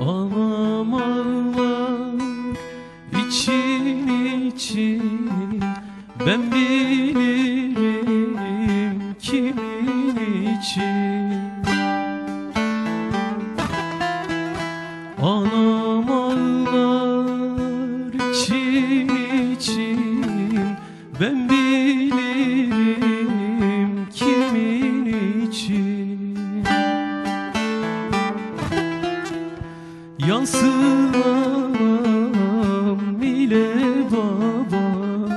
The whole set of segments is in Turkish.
Ağlam için için Ben bilirim kimin için. Ağlar için için Ben Yansın anam ile babam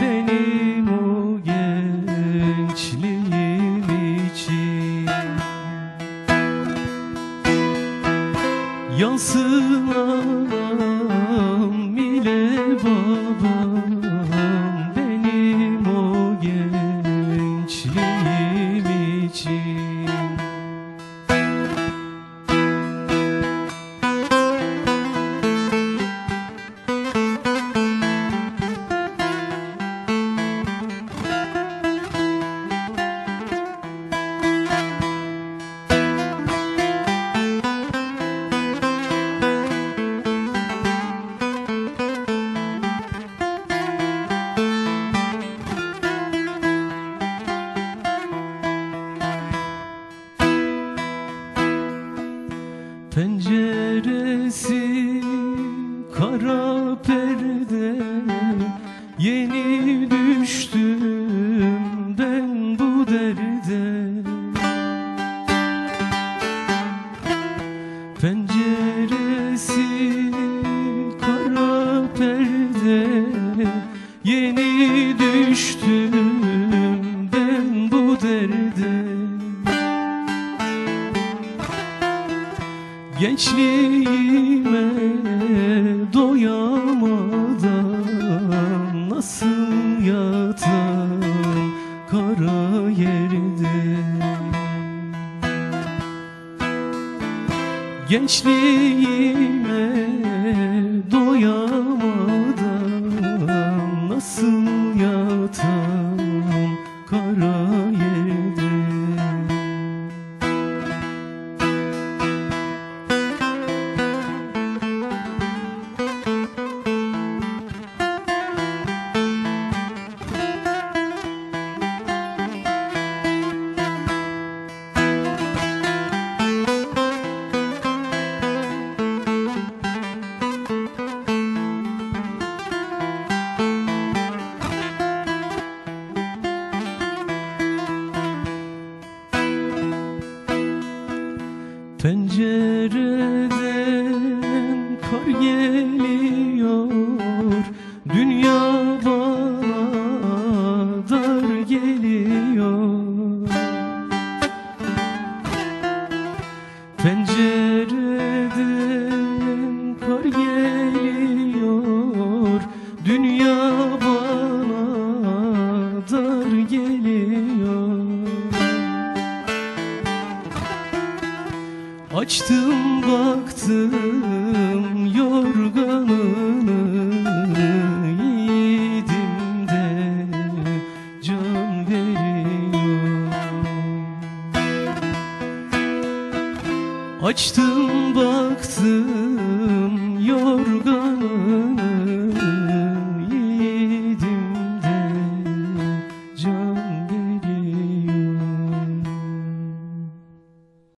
Benim o gençliğim için. Yansın Penceresi kara perde Yeni düştüm ben bu derde. Penceresi kara perde Yeni düştüm Gençliğime doyamadan Nasıl yatam kara yerde? Gençliğime doyamadan Nasıl yatam kara Pencereden kar geliyor Dünya bana dar geliyor. Pencereden Açtım baktım yorganını Yiğidim de can veriyor. Açtım baktım yorganını